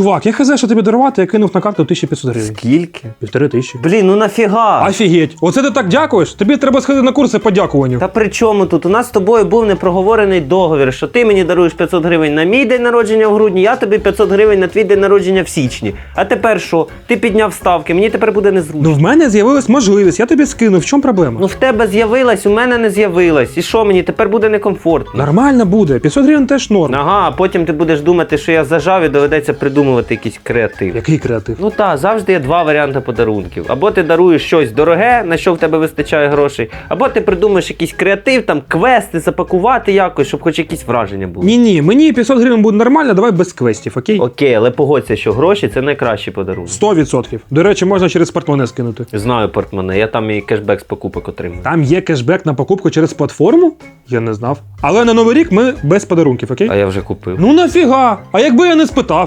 Чувак, я хз, що тобі дарувати, я кинув на карту 1500 гривень. Скільки? Півтори тисячі. Блін, ну нафіга? Офігеть, оце ти так дякуєш? Тобі треба сходити на курси по дякуванню. Та при чому тут? У нас з тобою був непроговорений договір, що ти мені даруєш 500 гривень на мій день народження в грудні, я тобі 500 гривень на твій день народження в січні. А тепер що? Ти підняв ставки, мені тепер буде незручно. Ну в мене з'явилась можливість, я тобі скину. В чому проблема? Ну в тебе з'явилась, у мене не з'явилась. І що мені тепер буде некомфортно? Нормально буде. 500 гривень теж норм. Ага, а потім ти будеш думати, що я зажав і доведеться придумувати якийсь креатив. Який креатив? Ну так, завжди є два варіанти подарунків. Або ти даруєш щось дороге, на що в тебе вистачає грошей, або ти придумаєш якийсь креатив, там квести запакувати якось, щоб хоч якісь враження були. Ні, ні, мені 500 гривень буде нормально, давай без квестів, окей? Окей, але погодься, що гроші це найкращий подарунок. 100%. До речі, можна через портмоне скинути. Знаю портмоне, я там і кешбек з покупок отримую. Там є кешбек на покупку через платформу? Я не знав. Але на новий рік ми без подарунків, окей? А я вже купив. Ну нафіга? А якби я не спитав?